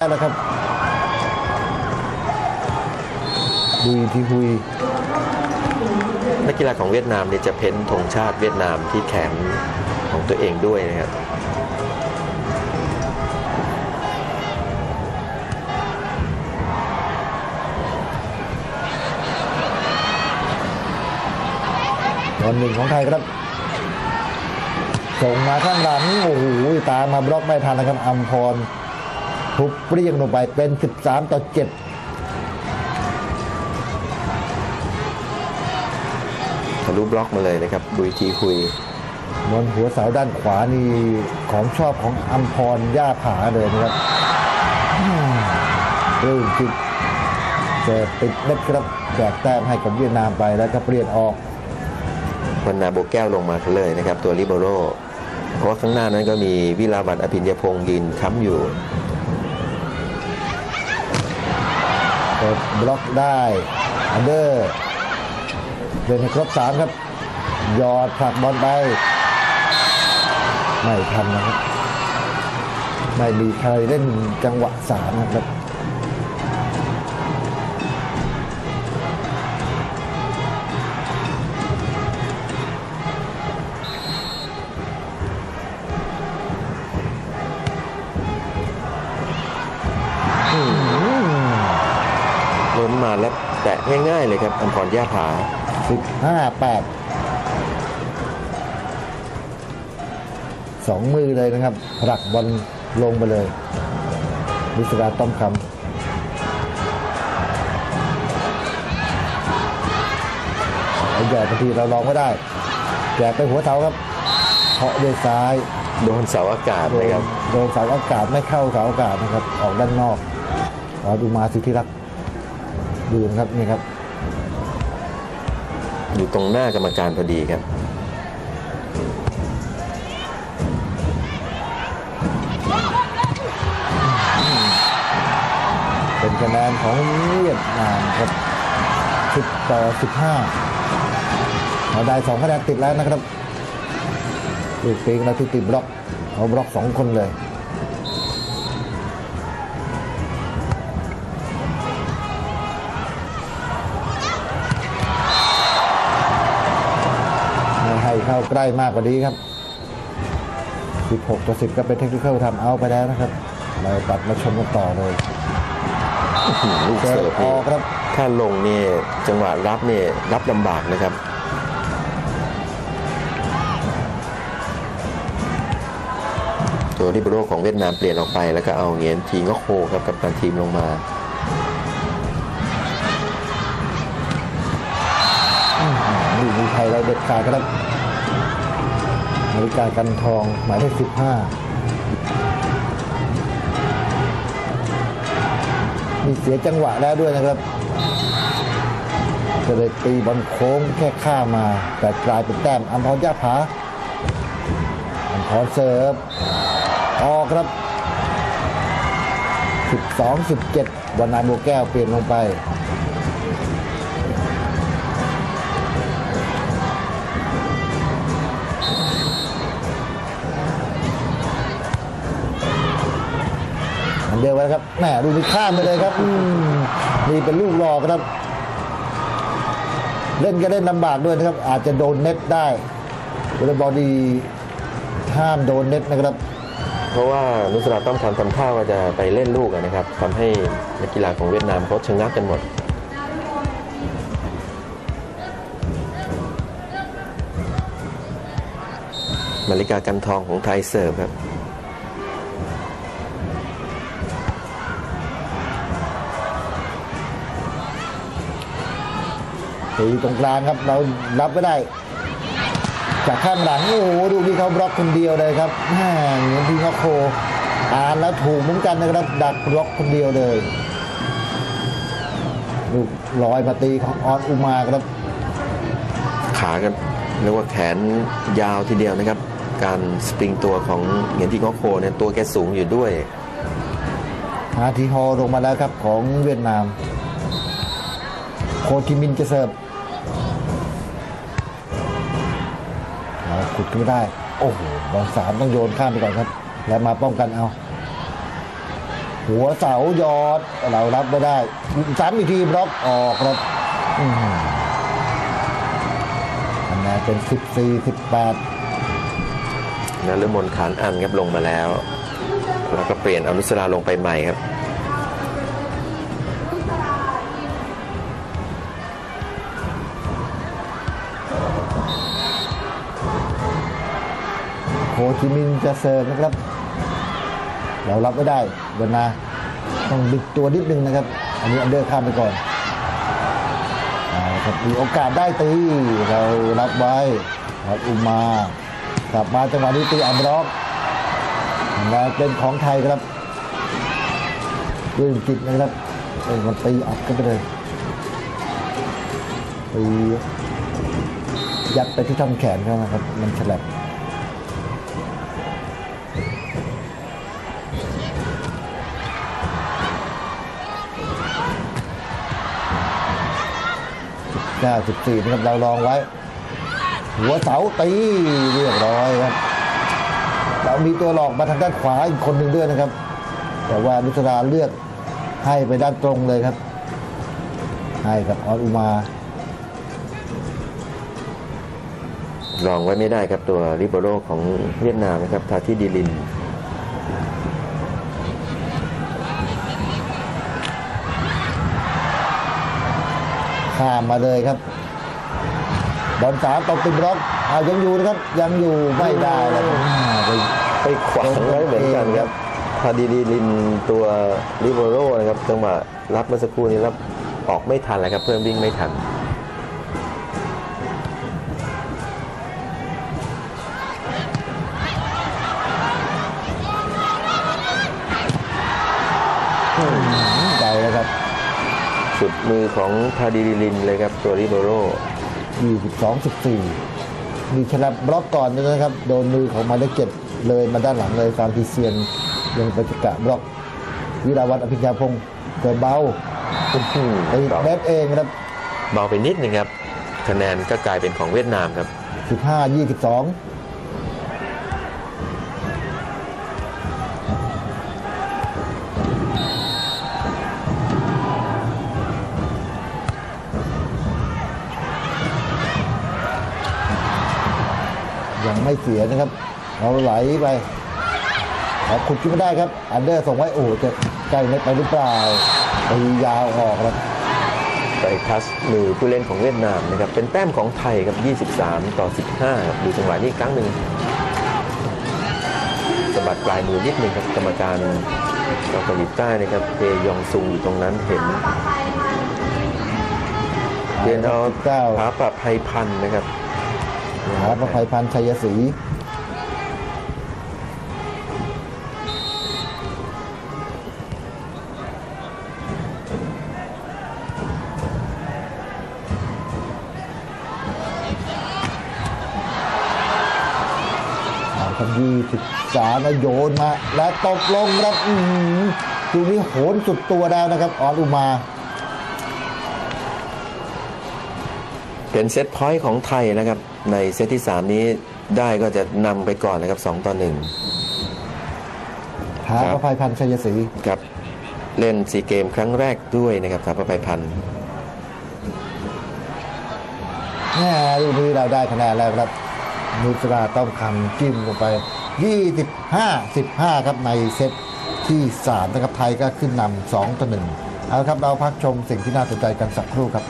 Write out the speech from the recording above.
ได้แล้วครับดูอีกทีคุยนักกีฬาของเวียดนามเนี่ยจะเพ้นธงชาติเวียดนามที่แขนของตัวเองด้วยนะครับบอลหนึ่งของไทยครับ ส่งมาข้างหลังโอ้โหตามมาบล็อกไม่ทันนะครับอัมพร ทุบเปรี้ยงลงไปเป็น 13 ต่อ 7ทะลุบล็อกมาเลยนะครับบุยทีคุยบนหัวเสาด้านขวานี่ของชอบของอัมพรย่าผาเลยนะครับอืมเริ่มจิตเสิร์ฟติดเม็ดครับแจกแต้มให้กับเวียดนามไปแล้วก็เปลี่ยนออกวันนาโบแก้วลงมาเลยนะครับ ตัวลิเบโรเพราะว่าข้างหน้านั้นก็มีวิลาวันอภิญญพงศ์ยืนค้ำอยู่ บล็อกได้อันเดอร์เดินให้ครบสามครับยอดผลักบอลไปไม่ทันนะครับ ไม่มีใครเล่นจังหวะสามนะครับ มาแล้วแตะง่ายๆเลยครับอัมพรย่าผาสิบห้าแปดสองมือเลยนะครับผลักบอลลงไปเลยวิศราต้อมคำเอาใหญ่บางทีเราลองไม่ได้แจกไปหัวเสาครับเคาะด้วยซ้ายโดนเสาอากาศโดนะนครับโดนเสาอากาศไม่เข้าเสาอากาศนะครับออกด้านนอกขอดูมาสิทธิรักษ์ ดูนะครับนี่ครับ อยู่ตรงหน้ากรรมการพอดีครับเป็นคะแนนของเวียดนามครับ10ต่อ15เราได้สองคะแนนติดแล้วนะครับลูกปิงเราที่ติดบล็อกเขาบล็อกสองคนเลย เข้าใกล้มากกว่านี้ครับ 16ต่อ10 ก็เป็นเทคนิคทำเอาไปแล้วนะครับ เราตัดมาชมกันต่อเลยลูกเสิเสิร์ร์ฟฟอนี่อกครับถ้าลงเนี่ยจังหวะรับเนี่ยรับลำบากนะครับตัวริเบโรของเวียดนามเปลี่ยนออกไปแล้วก็เอาเหงียนทีง็อกโฮครับกับตันทีมลงมานี่มีไทยเราเด็ดขาดครับ นาฬิกากันทองหมายเลขสิบห้ามีเสียจังหวะแล้วด้วยนะครับก็เลยตีบอลโค้งแค่ข้ามา แต่กลายเป็นแต้มอัมพรย่าผาอัมพรเสิร์ฟออกครับ 12 17วันนาโบแก้วเปลี่ยนลงไป เหมือนเดิมนะครับแหมดูนี่ข้ามไปเลยครับอืมนี่เป็นลูกหลอกครับ เล่นก็เล่นลำบากด้วยนะครับ อาจจะโดนเน็ตได้วอลเลย์บอลดีห้ามโดนเน็ตนะครับ เพราะว่านุสราต้อมคำทำท่าว่าจะไปเล่นลูกอะนะครับทำให้นักกีฬาของเวียดนามเขาชะงักกันหมดมาริกากันทองของไทยเสิร์ฟครับ ตีตรงกลางครับเรารับไม่ได้ จากข้างหลังโอ้โหดูนี่เขาบล็อกคนเดียวเลยครับแหมเหมือนที่เขาโคอ่านแล้วถูกเหมือนกันนะครับ ดักบล็อกคนเดียวเลยลูกลอยมาตีของออนอุมาครับ ขากันเรียกว่าแขนยาวทีเดียวนะครับ การสปริงตัวของเหงียนที่งอโคเนี่ยตัวแกสูงอยู่ด้วยฮาทีฮอลลงมาแล้วครับของเวียดนาม โคทิมินจะเสิร์ฟ ขุดขึ้นไม่ได้ โอ้โหบอลสามต้องโยนข้ามไปก่อนครับ แล้วมาป้องกันเอา หัวเสายอดเรารับไม่ได้ซ้ำอีกทีบล็อกออกครับอืมคะแนนเป็น14 18นฤมลขานอันครับลงมาแล้ว แล้วก็เปลี่ยนอนุสราลงไปใหม่ครับ ฮจิมินห์จะเสิร์ฟนะครับ เรารับไม่ได้เดนนาต้องบิดตัวนิดนึงนะครับ อันนี้อันเดอร์ข้ามไปก่อนเอาละครับมีโอกาสได้ตีเรารับไว้ครับอุมากลับมาจังหวะนี้ตีอันบล็อกและเป็นของไทยครับด้วยจิตนะครับเป็นคนตีอัดกันไปเลยตียัดไปที่ท่อนแขนเขานะครับ มันฉลับ 94นะครับเราลองไว้ หัวเสาตีเรียบร้อยครับเรามีตัวหลอกมาทางด้านขวาอีกคนหนึ่งด้วยนะครับ แต่ว่านุสราเลือกให้ไปด้านตรงเลยครับ ให้กับออนอุมารองไว้ไม่ได้ครับตัวริโบโรของเวียดนามนะครับทาที่ดีลิน ข้ามมาเลยครับ บอลสามตกติดบล็อกเอายังอยู่นะครับ ยังอยู่ไม่ได้เลยไปไปขวางไว้เหมือนกันครับพาดีดีลินตัวริโบโรนะครับจังหวะรับเมื่อสักครู่นี้รับออกไม่ทันเลยครับ เพื่อนวิ่งไม่ทัน สุดมือของพาดีดีลินเลยครับตัวริโบโร22 14 มีฉลับบล็อกก่อนนะครับ โดนมือของหมายเลขเจ็ดเลยมาด้านหลังเลยฟามพีเซียนลงไปจะกะบล็อก วิราวัตรอภิญญาพงศ์เกิดเบาอื้อหือไปเน็ตเองครับเบาไปนิดนึงครับ คะแนนก็กลายเป็นของเวียดนามครับ15 22 ยังไม่เสียนะครับ เราไหลไปขอขุดขึ้นมาได้ครับ อันเดอร์ส่งไว้โอ้โหจะใกล้เน็ตไปหรือเปล่าตียาวออกครับไปทัชมือผู้เล่นของเวียดนามนะครับ เป็นแต้มของไทยครับ 23 ต่อ 15ครับดูจังหวะนี้อีกครั้งหนึ่งสะบัดปลายมือนิดนึงครับกรรมการชาวเกาหลีใต้นะครับเฮยองซุงอยู่ตรงนั้นเห็นเรียนเอาเก้าผาปรับไพพันธ์นะครับ หาประภัยพันธ์ชัยศรีเอาครับยี่สิบสามแล้วโยนมา และตกลงครับดูนี้โหนสุดตัวแล้วนะครับออนอุมา เป็นเซตพอยต์ของไทยนะครับ ในเซตที่ 3 นี้ได้ก็จะนำไปก่อนนะครับ2ต่อหาประภัยพันธ์ชัยศรี1ครับเล่นซีเกมครั้งแรกด้วยนะครับสาประภัยพันธ์แง่ลูกนี้เราได้คะแนนแล้วครับนุสราต้องคำจิ้มลงไป 25 15 ครับในเซตที่3นะครับไทยก็ขึ้นนำ2ต่อ1เอาละครับเราพักชมสิ่งที่น่าสนใจกันสักครู่ครับ